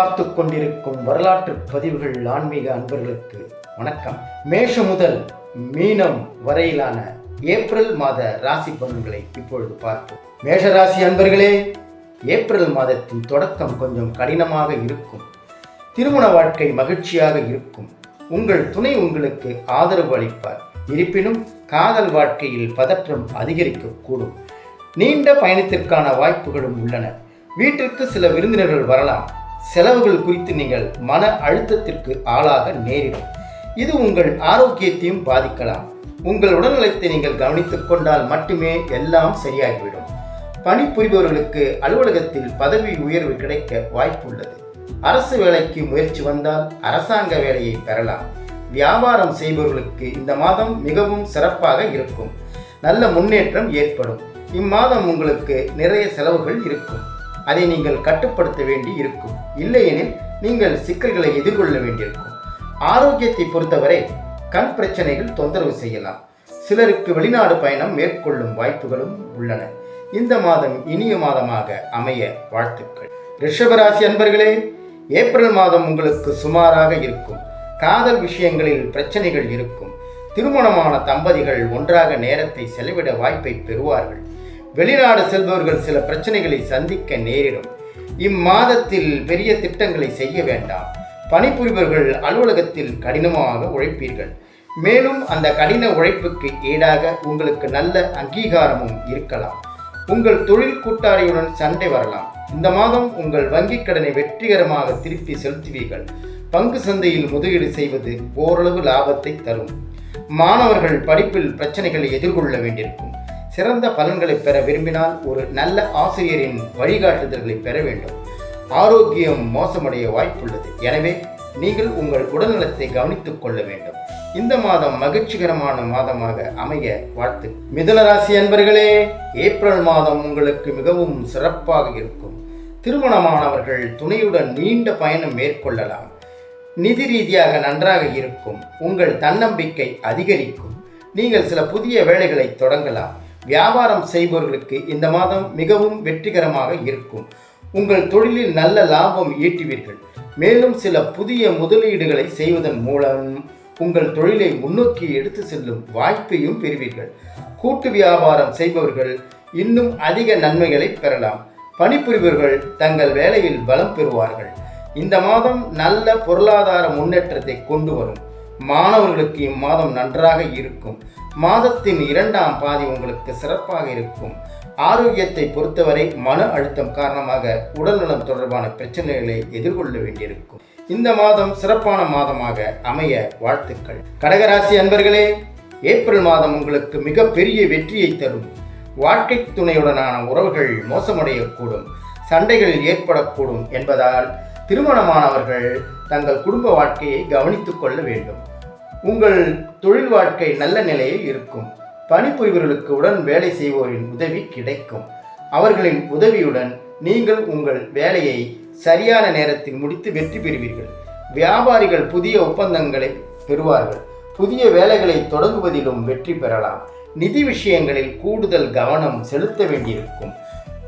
பார்த்து கொண்டிருக்கும் வரலாற்று பதிவுகள் ஆன்மீக அன்பர்களுக்கு வணக்கம். மேஷம் முதல் மீனம் வரையிலான ஏப்ரல் மாத ராசி பலன்களை இப்பொழுது பார்ப்போம். மேஷ ராசி அன்பர்களே ஏப்ரல் மாதத்தின் தொடக்கம் கொஞ்சம் கடினமாக இருக்கும். திருமண வாழ்க்கை மகிழ்ச்சியாக இருக்கும். உங்கள் துணை உங்களுக்கு ஆதரவு அளிப்பார். இருப்பினும் காதல் வாழ்க்கையில் பதற்றம் அதிகரிக்கக்கூடும். நீண்ட பயணத்திற்கான வாய்ப்புகளும் உள்ளன. வீட்டிற்கு சில விருந்தினர்கள் வரலாம். செலவுகள் குறித்து நீங்கள் மன அழுத்தத்திற்கு ஆளாக நேரிடும். இது உங்கள் ஆரோக்கியத்தையும் பாதிக்கலாம். உங்கள் உடல்நலத்தை நீங்கள் கவனித்துக் கொண்டால் மட்டுமே எல்லாம் சரியாகிவிடும். பணிபுரிபவர்களுக்கு அலுவலகத்தில் பதவி உயர்வு கிடைக்க வாய்ப்புள்ளது அரசு வேலைக்கு முயற்சி வந்தால் அரசாங்க வேலையை பெறலாம். வியாபாரம் செய்பவர்களுக்கு இந்த மாதம் மிகவும் சிறப்பாக இருக்கும். நல்ல முன்னேற்றம் ஏற்படும். இம்மாதம் உங்களுக்கு நிறைய செலவுகள் இருக்கும். அதை நீங்கள் கட்டுப்படுத்த வேண்டி இருக்கும். இல்லையெனில் நீங்கள் சிக்கல்களை எதிர்கொள்ள வேண்டியிருக்கும். ஆரோக்கியத்தை பொறுத்தவரை கண் பிரச்சனைகள் தொந்தரவு செய்யலாம். சிலருக்கு வெளிநாடு பயணம் மேற்கொள்ளும் வாய்ப்புகளும் உள்ளன. இந்த மாதம் இனிய மாதமாக அமைய வாழ்த்துக்கள். ரிஷபராசி அன்பர்களே ஏப்ரல் மாதம் உங்களுக்கு சுமாராக இருக்கும். காதல் விஷயங்களில் பிரச்சனைகள் இருக்கும். திருமணமான தம்பதிகள் ஒன்றாக நேரத்தை செலவிட வாய்ப்பை பெறுவார்கள். வெளிநாடு செல்பவர்கள் சில பிரச்சனைகளை சந்திக்க நேரிடும். இம்மாதத்தில் பெரிய திட்டங்களை செய்ய வேண்டாம். பணிபுரிபவர்கள் அலுவலகத்தில் கடினமாக உழைப்பீர்கள். மேலும் அந்த கடின உழைப்புக்கு ஈடாக உங்களுக்கு நல்ல அங்கீகாரமும் இருக்கலாம். உங்கள் தொழில் கூட்டாளியுடன் சண்டை வரலாம். இந்த மாதம் உங்கள் வங்கிக் கடனை வெற்றிகரமாக திருப்பி செலுத்துவீர்கள். பங்கு சந்தையில் முதலீடு செய்வது ஓரளவு லாபத்தை தரும். மாணவர்கள் படிப்பில் பிரச்சனைகளை எதிர்கொள்ள வேண்டியிருக்கும். சிறந்த பலன்களை பெற விரும்பினால் ஒரு நல்ல ஆசிரியரின் வழிகாட்டுதல்களை பெற வேண்டும். ஆரோக்கியம் மோசமடைய வாய்ப்புள்ளது. எனவே நீங்கள் உங்கள் உடல்நலத்தை கவனித்துக் கொள்ள வேண்டும். இந்த மாதம் மகிழ்ச்சிகரமான மாதமாக அமைய வாழ்த்து. மிதுனராசி அன்பர்களே ஏப்ரல் மாதம் உங்களுக்கு மிகவும் சிறப்பாக இருக்கும். திருமணமானவர்கள் துணையுடன் நீண்ட பயணம் மேற்கொள்ளலாம். நிதி ரீதியாக நன்றாக இருக்கும். உங்கள் தன்னம்பிக்கை அதிகரிக்கும். நீங்கள் சில புதிய வேலைகளை தொடங்கலாம். வியாபாரம் செய்பவர்களுக்கு இந்த மாதம் மிகவும் வெற்றிகரமாக இருக்கும். உங்கள் தொழிலில் நல்ல லாபம் ஈட்டுவீர்கள். மேலும் சில புதிய முதலீடுகளை செய்வதன் மூலம் உங்கள் தொழிலை முன்னோக்கி எடுத்து செல்லும் வாய்ப்பையும் பெறுவீர்கள். கூட்டு வியாபாரம் செய்பவர்கள் இன்னும் அதிக நன்மைகளை பெறலாம். பணிபுரிபவர்கள் தங்கள் வேலையில் பலம் பெறுவார்கள். இந்த மாதம் நல்ல பொருளாதார முன்னேற்றத்தை கொண்டு வரும். மாணவர்களுக்கு இம்மாதம் நன்றாக இருக்கும். மாதத்தின் இரண்டாம் பாதி உங்களுக்கு சிறப்பாக இருக்கும். ஆரோக்கியத்தை பொறுத்தவரை மன அழுத்தம் காரணமாக உடல்நலம் தொடர்பான பிரச்சனைகளை எதிர்கொள்ள வேண்டியிருக்கும். இந்த மாதம் சிறப்பான மாதமாக அமைய வாழ்த்துக்கள். கடகராசி அன்பர்களே ஏப்ரல் மாதம் உங்களுக்கு மிகப்பெரிய வெற்றியை தரும். வாழ்க்கை துணையுடனான உறவுகள் மோசமடையக்கூடும். சண்டைகள் ஏற்படக்கூடும் என்பதால் திருமணமானவர்கள் தங்கள் குடும்ப வாழ்க்கையை கவனித்துக் கொள்ள வேண்டும். உங்கள் தொழில் வாழ்க்கை நல்ல நிலையில் இருக்கும். பணிபுரிவர்களுக்கு உடன் வேலை செய்வோரின் உதவி கிடைக்கும். அவர்களின் உதவியுடன் நீங்கள் உங்கள் வேலையை சரியான நேரத்தில் முடித்து வெற்றி பெறுவீர்கள். வியாபாரிகள் புதிய ஒப்பந்தங்களை பெறுவார்கள். புதிய வேலைகளை தொடங்குவதிலும் வெற்றி பெறலாம். நிதி விஷயங்களில் கூடுதல் கவனம் செலுத்த வேண்டியிருக்கும்.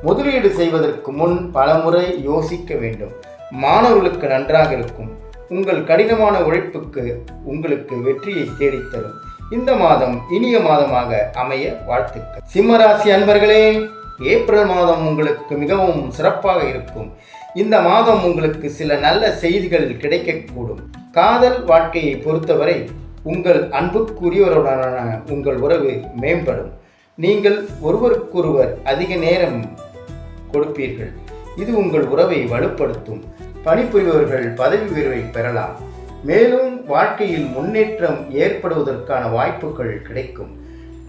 முதலீடு செய்வதற்கு முன் பலமுறை யோசிக்க வேண்டும். மாணவர்களுக்கு நன்றாக இருக்கும். உங்கள் கடினமான உழைப்புக்கு உங்களுக்கு வெற்றியை தேடித்தரும். இந்த மாதம் இனிய மாதமாக அமைய வாழ்த்துக்கள். சிம்மராசி அன்பர்களே ஏப்ரல் மாதம் உங்களுக்கு மிகவும் சிறப்பாக இருக்கும். இந்த மாதம் உங்களுக்கு சில நல்ல செய்திகள் கிடைக்கக்கூடும். காதல் வாழ்க்கையை பொறுத்தவரை உங்கள் அன்புக்குரியவருடனான உங்கள் உறவு மேம்படும். நீங்கள் ஒருவருக்கொருவர் அதிக நேரம் கொடுப்பீர்கள். இது உங்கள் உறவை வலுப்படுத்தும். பணிபுரிபவர்கள் பதவி உயர்வை பெறலாம். மேலும் வாழ்க்கையில் முன்னேற்றம் ஏற்படுவதற்கான வாய்ப்புகள் கிடைக்கும்.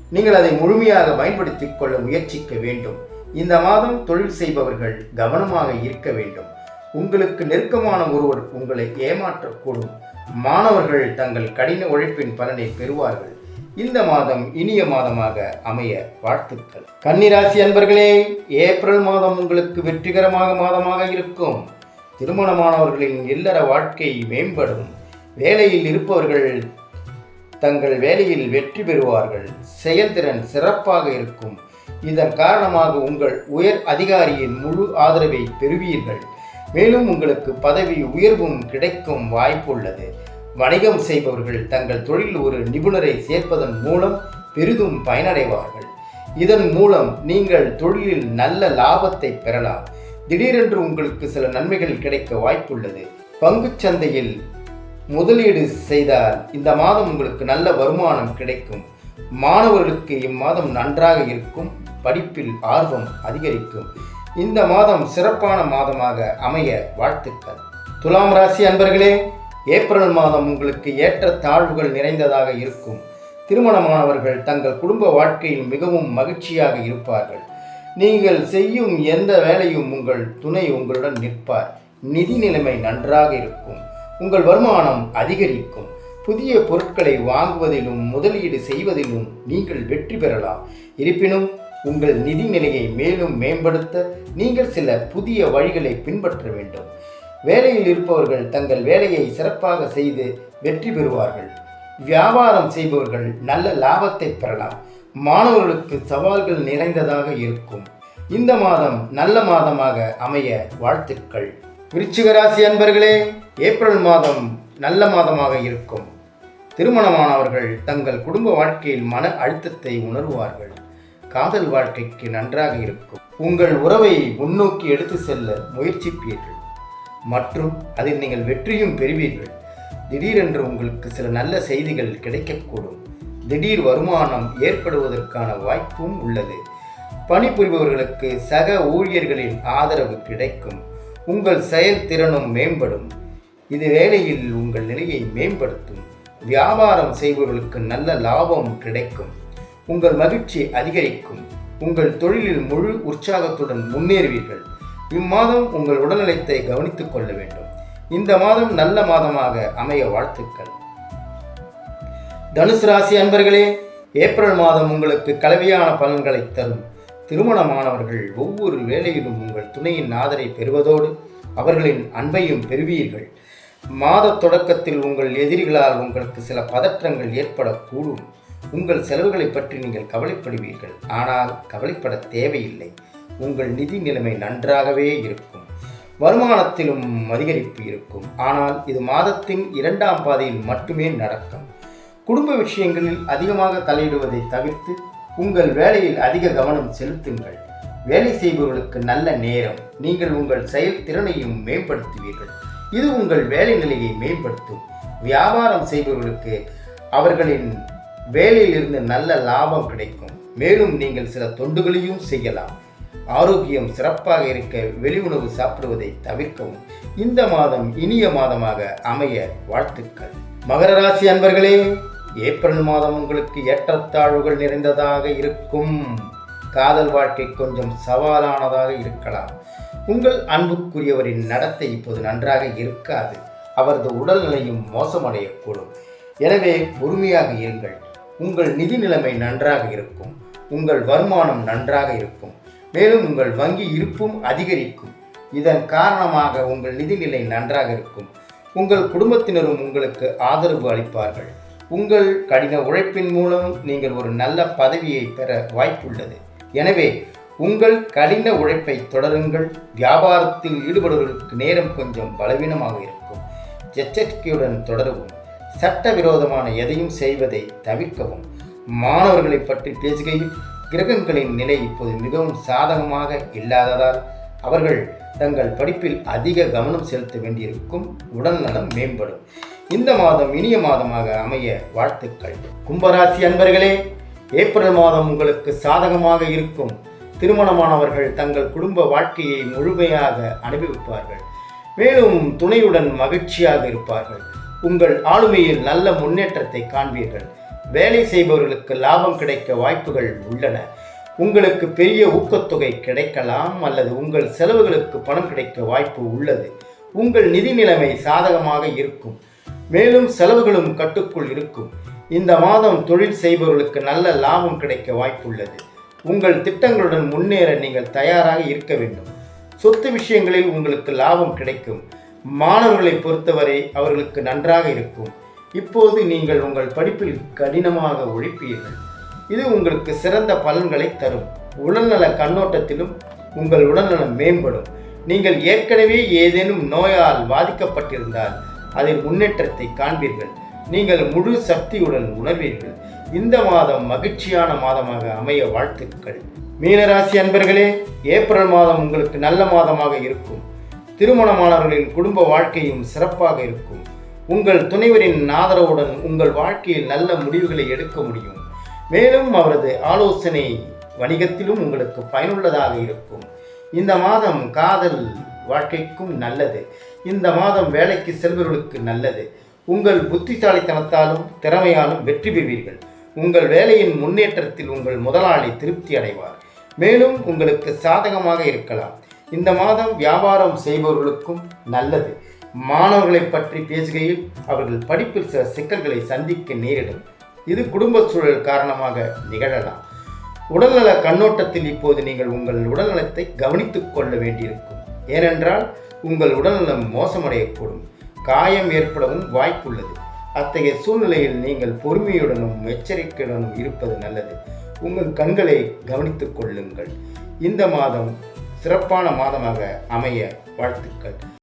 நீங்கள் அதை முழுமையாக பயன்படுத்திக் கொள்ள முயற்சிக்க வேண்டும். இந்த மாதம் தொழில் செய்பவர்கள் கவனமாக இருக்க வேண்டும். உங்களுக்கு நெருக்கமான ஒருவர் உங்களை ஏமாற்றக்கூடும். மாணவர்கள் தங்கள் கடின உழைப்பின் பலனை பெறுவார்கள். இந்த மாதம் இனிய மாதமாக அமைய வாழ்த்துக்கள். கன்னிராசி அன்பர்களே ஏப்ரல் மாதம் உங்களுக்கு வெற்றிகரமாக மாதமாக இருக்கும். திருமணமானவர்களின் இல்லற வாழ்க்கை மேம்படும். வேலையில் இருப்பவர்கள் தங்கள் வேலையில் வெற்றி பெறுவார்கள். செயல்திறன் சிறப்பாக இருக்கும். இதன் காரணமாக உங்கள் உயர் அதிகாரியின் முழு ஆதரவை பெறுவீர்கள். மேலும் உங்களுக்கு பதவி உயர்வும் கிடைக்கும் வாய்ப்பு உள்ளது வணிகம் செய்பவர்கள் தங்கள் தொழில் ஒரு நிபுணரை சேர்ப்பதன் மூலம் பெரிதும் பயனடைவார்கள். இதன் மூலம் நீங்கள் தொழிலில் நல்ல லாபத்தை பெறலாம். திடீரென்று உங்களுக்கு சில நன்மைகள் கிடைக்க வாய்ப்புள்ளது. பங்குச் சந்தையில் முதலீடு செய்தால் இந்த மாதம் உங்களுக்கு நல்ல வருமானம் கிடைக்கும். மாணவர்களுக்கு இம்மாதம் நன்றாக இருக்கும். படிப்பில் ஆர்வம் அதிகரிக்கும். இந்த மாதம் சிறப்பான மாதமாக அமைய வாழ்த்துக்கள். துலாம் ராசி அன்பர்களே ஏப்ரல் மாதம் உங்களுக்கு ஏற்ற தாழ்வுகள் நிறைந்ததாக இருக்கும். திருமணமானவர்கள் தங்கள் குடும்ப வாழ்க்கையில் மிகவும் மகிழ்ச்சியாக இருப்பார்கள். நீங்கள் செய்யும் எந்த வேலையும் உங்கள் துணை உங்களுடன் நிற்பார். நிதி நிலைமை நன்றாக இருக்கும். உங்கள் வருமானம் அதிகரிக்கும். புதிய பொருட்களை வாங்குவதிலும் முதலீடு செய்வதிலும் நீங்கள் வெற்றி பெறலாம். இருப்பினும் உங்கள் நிதி நிலையை மேலும் மேம்படுத்த நீங்கள் சில புதிய வழிகளை பின்பற்ற வேண்டும். வேலையில் இருப்பவர்கள் தங்கள் வேலையை சிறப்பாக செய்து வெற்றி பெறுவார்கள். வியாபாரம் செய்பவர்கள் நல்ல லாபத்தை பெறலாம். மாணவர்களுக்கு சவால்கள் நிறைந்ததாக இருக்கும். இந்த மாதம் நல்ல மாதமாக அமைய வாழ்த்துக்கள். விருச்சிக ராசி அன்பர்களே ஏப்ரல் மாதம் நல்ல மாதமாக இருக்கும். திருமணமானவர்கள் தங்கள் குடும்ப வாழ்க்கையில் மன அழுத்தத்தை உணர்வார்கள். காதல் வாழ்க்கைக்கு நன்றாக இருக்கும். உங்கள் உறவை முன்னோக்கி எடுத்து செல்ல முயற்சிப்பீர்கள். மற்றும் அதில் நீங்கள் வெற்றியும் பெறுவீர்கள். திடீரென்று உங்களுக்கு சில நல்ல செய்திகள் கிடைக்கக்கூடும். திடீர் வருமானம் ஏற்படுவதற்கான வாய்ப்பும் உள்ளது. பணிபுரிபவர்களுக்கு சக ஊழியர்களின் ஆதரவு கிடைக்கும். உங்கள் செயல்திறனும் மேம்படும். இது வேலையில் உங்கள் நிலையை மேம்படுத்தும். வியாபாரம் செய்பவர்களுக்கு நல்ல லாபம் கிடைக்கும். உங்கள் மகிழ்ச்சி அதிகரிக்கும். உங்கள் தொழிலில் முழு உற்சாகத்துடன் முன்னேறுவீர்கள். இம்மாதம் உங்கள் உடல்நலத்தை கவனித்துக் கொள்ள வேண்டும். இந்த மாதம் நல்ல மாதமாக அமைய வாழ்த்துக்கள். தனுசு ராசி அன்பர்களே ஏப்ரல் மாதம் உங்களுக்கு கலவையான பலன்களை தரும். திருமணமானவர்கள் ஒவ்வொரு வேலையிலும் உங்கள் துணையின் ஆதரை பெறுவதோடு அவர்களின் அன்பையும் பெறுவீர்கள். மாத தொடக்கத்தில் உங்கள் எதிரிகளால் உங்களுக்கு சில பதற்றங்கள் ஏற்படக்கூடும். உங்கள் செலவுகளை பற்றி நீங்கள் கவலைப்படுவீர்கள். ஆனால் கவலைப்பட தேவையில்லை. உங்கள் நிதி நிலைமை நன்றாகவே இருக்கும். வருமானத்திலும் அதிகரிப்பு இருக்கும். ஆனால் இது மாதத்தின் இரண்டாம் பாதையில் மட்டுமே நடக்கும். குடும்ப விஷயங்களில் அதிகமாக தலையிடுவதை தவிர்த்து உங்கள் வேலையில் அதிக கவனம் செலுத்துங்கள். வேலை செய்பவர்களுக்கு நல்ல நேரம். நீங்கள் உங்கள் செயல்திறனையும் மேம்படுத்துவீர்கள். இது உங்கள் வேலை நிலையை மேம்படுத்தும். வியாபாரம் செய்பவர்களுக்கு அவர்களின் வேலையிலிருந்து நல்ல லாபம் கிடைக்கும். மேலும் நீங்கள் சில தொண்டுகளையும் செய்யலாம். ஆரோக்கியம் சிறப்பாக இருக்க வெளி உணவு சாப்பிடுவதை தவிர்க்கவும். இந்த மாதம் இனிய மாதமாக அமைய வாழ்த்துக்கள். மகர ராசி அன்பர்களே! ஏப்ரல் மாதம் உங்களுக்கு ஏற்றத்தாழ்வுகள் நிறைந்ததாக இருக்கும். காதல் வாழ்க்கை கொஞ்சம் சவாலானதாக இருக்கலாம். உங்கள் அன்புக்குரியவரின் நடத்தை இப்போது நன்றாக இருக்காது. அவரது உடல்நிலையும் மோசமடையக்கூடும். எனவே பொறுமையாக இருங்கள். உங்கள் நிதி நிலைமை நன்றாக இருக்கும். உங்கள் வருமானம் நன்றாக இருக்கும். மேலும் உங்கள் வங்கி இருப்பும் அதிகரிக்கும். இதன் காரணமாக உங்கள் நிதிநிலை நன்றாக இருக்கும். உங்கள் குடும்பத்தினரும் உங்களுக்கு ஆதரவு அளிப்பார்கள். உங்கள் கடின உழைப்பின் மூலம் நீங்கள் ஒரு நல்ல பதவியை பெற வாய்ப்புள்ளது. எனவே உங்கள் கடின உழைப்பை தொடருங்கள். வியாபாரத்தில் ஈடுபடுவதற்கு நேரம் கொஞ்சம் பலவீனமாக இருக்கும். எச்சரிக்கையுடன் தொடரவும். சட்டவிரோதமான எதையும் செய்வதை தவிர்க்கவும். மாணவர்களை பற்றி பேசுகையில் கிரகங்களின் நிலை இப்போது மிகவும் சாதகமாக இல்லாததால் அவர்கள் தங்கள் படிப்பில் அதிக கவனம் செலுத்த வேண்டியிருக்கும். உடல்நலம் மேம்படும். இந்த மாதம் இனிய மாதமாக அமைய வாழ்த்துக்கள். கும்பராசி அன்பர்களே ஏப்ரல் மாதம் உங்களுக்கு சாதகமாக இருக்கும். திருமணமானவர்கள் தங்கள் குடும்ப வாழ்க்கையை முழுமையாக அனுபவிப்பார்கள். மேலும் துணையுடன் மகிழ்ச்சியாக இருப்பார்கள். உங்கள் ஆளுமையில் நல்ல முன்னேற்றத்தை காண்பீர்கள். வேலை செய்பவர்களுக்கு லாபம் கிடைக்க வாய்ப்புகள் உள்ளன. உங்களுக்கு பெரிய ஊக்கத்தொகை கிடைக்கலாம் அல்லது உங்கள் செலவுகளுக்கு பணம் கிடைக்க வாய்ப்பு உள்ளது. உங்கள் நிதி நிலைமை சாதகமாக இருக்கும். மேலும் செலவுகளும் கட்டுக்குள் இருக்கும். இந்த மாதம் தொழில் செய்பவர்களுக்கு நல்ல லாபம் கிடைக்க வாய்ப்புள்ளது. உங்கள் திட்டங்களுடன் முன்னேற நீங்கள் தயாராக இருக்க வேண்டும். சொத்து விஷயங்களில் உங்களுக்கு லாபம் கிடைக்கும். மாணவர்களை பொறுத்தவரை அவர்களுக்கு நன்றாக இருக்கும். இப்போது நீங்கள் உங்கள் படிப்பில் கடினமாக ஒழிப்பீர்கள். இது உங்களுக்கு சிறந்த பலன்களை தரும். உடல்நல கண்ணோட்டத்திலும் உங்கள் உடல்நலம் மேம்படும். நீங்கள் ஏற்கனவே ஏதேனும் நோயால் பாதிக்கப்பட்டிருந்தால் அதில் முன்னேற்றத்தை காண்பீர்கள். நீங்கள் முழு சக்தியுடன் உணர்வீர்கள். இந்த மாதம் மகிழ்ச்சியான மாதமாக அமைய வாழ்த்துக்கள். மீனராசி அன்பர்களே ஏப்ரல் மாதம் உங்களுக்கு நல்ல மாதமாக இருக்கும். திருமணமானவர்களின் குடும்ப வாழ்க்கையும் சிறப்பாக இருக்கும். உங்கள் துணைவரின் ஆதரவுடன் உங்கள் வாழ்க்கையில் நல்ல முடிவுகளை எடுக்க முடியும். மேலும் அவரது ஆலோசனை வணிகத்திலும் உங்களுக்கு பயனுள்ளதாக இருக்கும். இந்த மாதம் காதல் வாழ்க்கைக்கும் நல்லது. இந்த மாதம் வேலைக்கு செல்பவர்களுக்கு நல்லது. உங்கள் புத்திசாலித்தனத்தாலும் திறமையாலும் வெற்றி பெறுவீர்கள். உங்கள் வேலையின் முன்னேற்றத்தில் உங்கள் முதலாளி திருப்தி அடைவார். மேலும் உங்களுக்கு சாதகமாக இருக்கலாம். இந்த மாதம் வியாபாரம் செய்பவர்களுக்கும் நல்லது. மாணவர்களை பற்றி பேசுகையில் அவர்கள் படிப்பில் சில சிக்கல்களை சந்திக்க நேரிடும். இது குடும்ப சூழல் காரணமாக நிகழலாம். உடல்நல கண்ணோட்டத்தில் இப்போது நீங்கள் உங்கள் உடல்நலத்தை கவனித்துக் கொள்ள வேண்டியிருக்கும். ஏனென்றால் உங்கள் உடல்நலம் மோசமடையக்கூடும். காயம் ஏற்படவும் வாய்ப்புள்ளது. அத்தகைய சூழ்நிலையில் நீங்கள் பொறுமையுடனும் எச்சரிக்கையுடனும் இருப்பது நல்லது. உங்கள் கண்களை கவனித்துக் கொள்ளுங்கள். இந்த மாதம் சிறப்பான மாதமாக அமைய வாழ்த்துக்கள்.